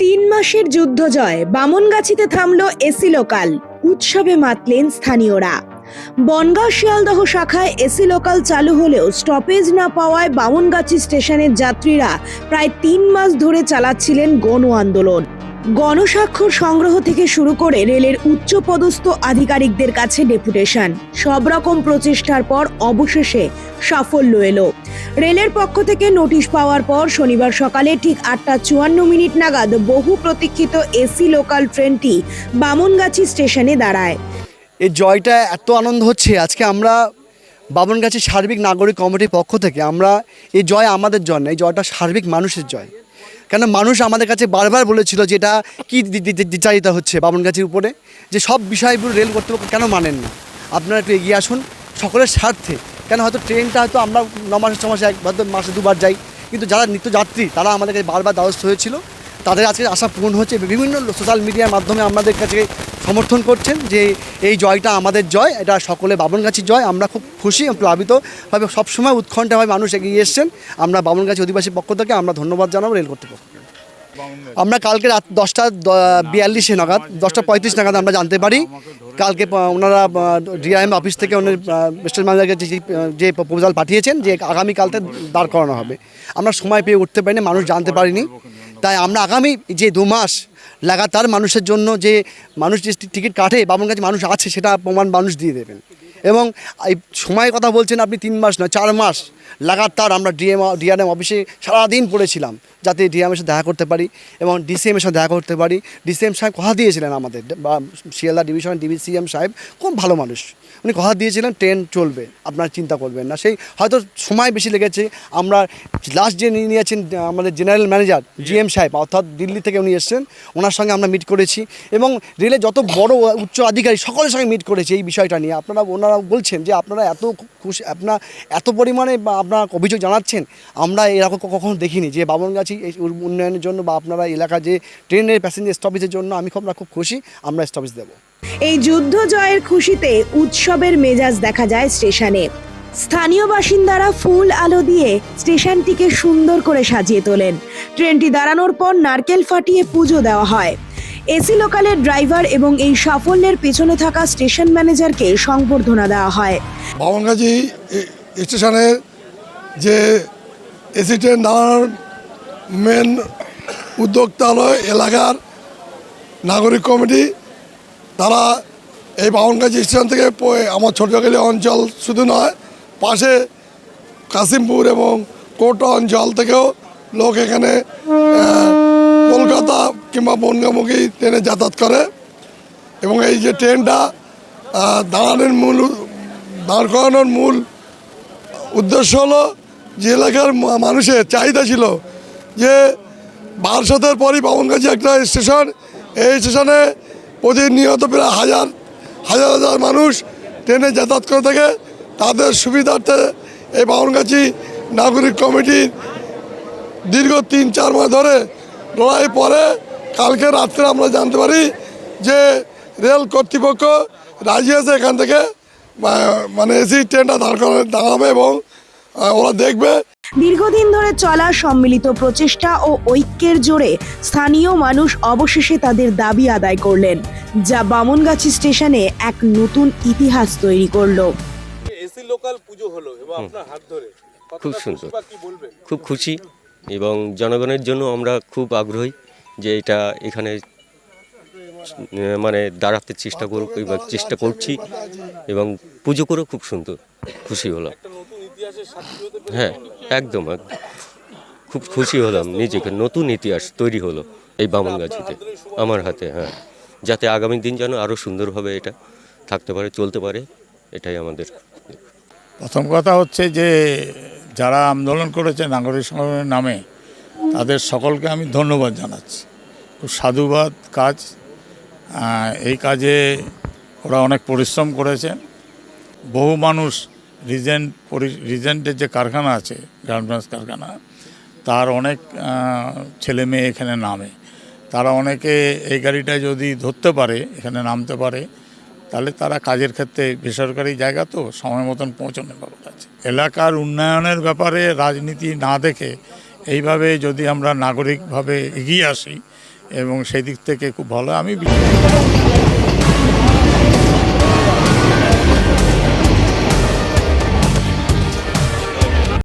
তিন মাসের যুদ্ধ জয় বামনগাছিতে থামল এসি লোকাল। উৎসবে মাতলেন স্থানীয়রা। বনগাঁ শিয়ালদহ শাখায় এসি লোকাল চালু হলেও স্টপেজ না পাওয়ায় বামনগাছি স্টেশনের যাত্রীরা প্রায় তিন মাস ধরে চালাচ্ছিলেন গণ আন্দোলন। গণস্বাক্ষর সংগ্রহ থেকে শুরু করে রেলের উচ্চপদস্থ আধিকারিকদের কাছে ডেপুটেশন। সব রকম প্রচেষ্টার পর অবশেষে সাফল্য এলো। রেলের পক্ষ থেকে নোটিশ পাওয়ার পর শনিবার সকালে ঠিক আটটা চুয়ান্ন মিনিট নাগাদ বহু প্রতীক্ষিত এসি লোকাল ট্রেনটি বামনগাছি স্টেশনে দাঁড়ায়। এই জয়টা এত আনন্দ হচ্ছে, আজকে আমরা বামনগাছি সার্বিক নাগরিক কমিটির পক্ষ থেকে আমরা এই জয় আমাদের জন্য, এই জয়টা সার্বিক মানুষের জয়। কেন মানুষ আমাদের কাছে বারবার বলেছিল যে এটা কী বিচারিতা হচ্ছে বাবনগাছির উপরে, যে সব বিষয়গুলো রেল কর্তৃপক্ষ কেন মানেন না? আপনারা একটু এগিয়ে আসুন, সকলের স্বার্থে। কেন হয়তো ট্রেনটা হয়তো আমরা ন মাসে, ছ মাসে, এক মাসে দুবার যাই, কিন্তু যারা নিত্য যাত্রী তারা আমাদের কাছে বারবার দ্বারস্থ হয়েছিল। তাদের আজকে আশা পূরণ হচ্ছে বিভিন্ন সোশ্যাল মিডিয়ার মাধ্যমে আমাদের কাছে সমর্থন করছেন যে এই জয়টা আমাদের জয়, এটা সকলে বাবনগাছির জয়। আমরা খুব খুশি প্লাবিতভাবে সবসময় উৎকণ্ঠাভাবে মানুষ এগিয়ে এসছেন। আমরা বাবনগাছি অধিবাসী পক্ষ থেকে আমরা ধন্যবাদ জানাব রেল কর্তৃপক্ষকে আমরা কালকে রাত দশটা বিয়াল্লিশে নাগাদ, দশটা পঁয়ত্রিশ নাগাদ আমরা জানতে পারি। কালকে ওনারা ডিআইএম অফিস থেকে ওনার মিস্টার ম্যানেজারকে যে প্রপোজাল পাঠিয়েছেন যে আগামীকালতে দাঁড় করানো হবে। আমরা সময় পেয়ে উঠতে পারিনি, মানুষ জানতে পারিনি। তাই আমরা আগামী যে দু মাস লাগাতার মানুষের জন্য যে মানুষ যে টিকিট কাটে বাবুর কাছে মানুষ আছে, সেটা প্রমাণ মানুষ দিয়ে দেবেন। এবং এই সময়ের কথা বলছেন আপনি তিন মাস নয়, চার মাস লাগাতার আমরা ডিএম ডিআরএম অফিসে সারাদিন পড়েছিলাম যাতে ডিএমের সাথে দেখা করতে পারি এবং ডিসিএমের সাথে দেখা করতে পারি। ডিসিএম সাহেব কথা দিয়েছিলেন আমাদের, বা শিয়ালদা ডিভিশন ডিবিসিএম সাহেব খুব ভালো মানুষ। উনি কথা দিয়েছিলেন ট্রেন চলবে, আপনারা চিন্তা করবেন না। সেই হয়তো সময় বেশি লেগেছে, আমরা লাস্ট যে নিয়ে নিয়েছেন, আমাদের জেনারেল ম্যানেজার জিএম সাহেব, অর্থাৎ দিল্লি থেকে উনি এসেছেন, ওনার সঙ্গে আমরা মিট করেছি এবং রেলে যত বড় উচ্চ আধিকারী সকলের সঙ্গে মিট করেছি এই বিষয়টা নিয়ে। আপনারা ওনারা বলছেন যে আপনারা এত খুশি, আপনার এত পরিমাণে বা আপনার অভিযোগ জানাচ্ছেন, আমরা এরকম কখনো দেখিনি যে বাবনগাছি এই উন্নয়নের জন্য বা আপনারা এলাকা যে ট্রেনের প্যাসেঞ্জার স্টপেজের জন্য আমি খুব খুব খুশি, আমরা স্টপেজ দেবো। এই যুদ্ধ জয়ের খুশিতে উৎসবের মেজাজ দেখা যায় স্টেশনে। স্থানীয় বাসিন্দারা ফুল আলো দিয়ে স্টেশনটিকে সুন্দর করে সাজিয়ে তোলেন। ট্রেনটি দাঁড়ানোর পর নারকেল ফাটিয়ে পুজো দেওয়া হয়। এসি লোকালের ড্রাইভার এবং এই সাফল্যের পেছনে থাকা স্টেশন ম্যানেজারকে সংবর্ধনা দেওয়া হয়। বামনগাছি স্টেশনের যে এসি ট্রেন দাঁড়ানোর মেন উদ্যোক্তা হলো এলাকার নাগরিক কমিটি, তারা এই বামনগাছি স্টেশন থেকে আমার ছোটখালি অঞ্চল শুধু নয়, পাশে কাশিমপুর এবং কোটা অঞ্চল থেকেও লোক এখানে কলকাতা কিংবা বনগামুখী ট্রেনে যাতায়াত করে এবং এই যে ট্রেনটা দাঁড়ানোর মূল দাঁড় করানোর মূল উদ্দেশ্য হলো যে এলাকার মানুষের চাহিদা ছিল যে বারসাতের পরই বামনগাছি একটা স্টেশন। এই স্টেশনে প্রতিনিয়ত প্রায় হাজার হাজার হাজার মানুষ ট্রেনে যাতায়াত করে থাকে। তাদের সুবিধার্থে এই বামনগাছি নাগরিক কমিটির দীর্ঘ তিন, চার মাস ধরে লড়াই পরে কালকে রাত্রে আমরা জানতে পারি যে রেল কর্তৃপক্ষ রাজি আছে এখান থেকে মানে এসি ট্রেনটা দাঁড় করা দাঁড়াবে এবং ওরা দেখবে। দীর্ঘদিন ধরে চলা সম্মিলিত প্রচেষ্টা ও ঐক্যের জোরে স্থানীয় মানুষ অবশেষে তাদের দাবি আদায় করলেন যা বামনগাছি স্টেশনে এক নতুন ইতিহাস তৈরি করল। এসি লোকাল পুজো হলো এবং আপনার হাত ধরে। খুব সুন্দর। খুব খুশি এবং জনগণের জন্য আমরা খুব আগ্রহী। যে এটা এখানে মানে দাঁড়াতে চেষ্টা করুক এবং চেষ্টা করছি এবং পুজো করেও খুব সুন্দর খুশি হলাম। হ্যাঁ একদম। খুব খুশি হলাম নিজেকে, নতুন ইতিহাস তৈরি হলো এই বামনগাছিতে আমার হাতে হ্যাঁ। যাতে আগামী দিন যেন আরও সুন্দরভাবে এটা থাকতে পারে, চলতে পারে, এটাই আমাদের। প্রথম কথা হচ্ছে যে, যারা আন্দোলন করেছে নাগরিক সংগ্রামের নামে, তাদের সকলকে আমি ধন্যবাদ জানাচ্ছি। সাধুবাদ কাজ এই কাজে ওরা অনেক পরিশ্রম করেছে। বহু মানুষ রিজেন্ট রিজেন্টের যে কারখানা আছে গার্মেন্টস কারখানা, তার অনেক ছেলে মেয়ে এখানে নামে। তারা অনেকে এই গাড়িটা যদি ধরতে পারে, এখানে নামতে পারে, তাহলে তারা কাজের ক্ষেত্রে বেসরকারি জায়গা তো সময় মতন পৌঁছানোর ব্যাপার আছে। এলাকার উন্নয়নের ব্যাপারে রাজনীতি না দেখে এইভাবে যদি আমরা নাগরিকভাবে এগিয়ে আসি এবং সেই দিক থেকে খুব ভালো আমি।